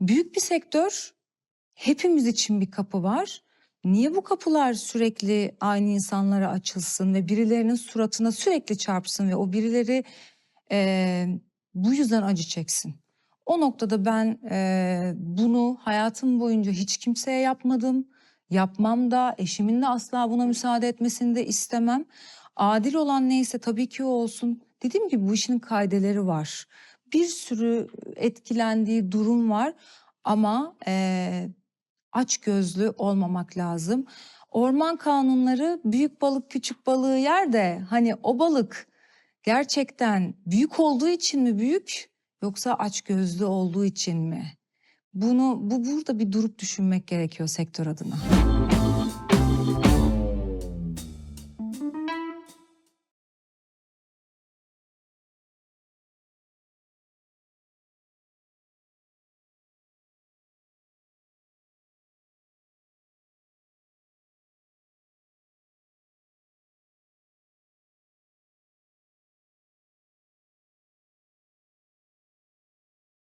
büyük bir sektör. Hepimiz için bir kapı var. Niye bu kapılar sürekli aynı insanlara açılsın ve birilerinin suratına sürekli çarpsın ve o birileri eee, bu yüzden acı çeksin? O noktada ben eee, bunu hayatım boyunca hiç kimseye yapmadım. Yapmam da eşimin de asla buna müsaade etmesini de istemem. Adil olan neyse tabii ki o olsun. Dediğim gibi bu işin kaideleri var. Bir sürü etkilendiği durum var ama eee aç gözlü olmamak lazım. Orman kanunları büyük balık küçük balığı yer de hani o balık gerçekten büyük olduğu için mi büyük yoksa aç gözlü olduğu için mi? Bunu bu burada bir durup düşünmek gerekiyor sektör adına.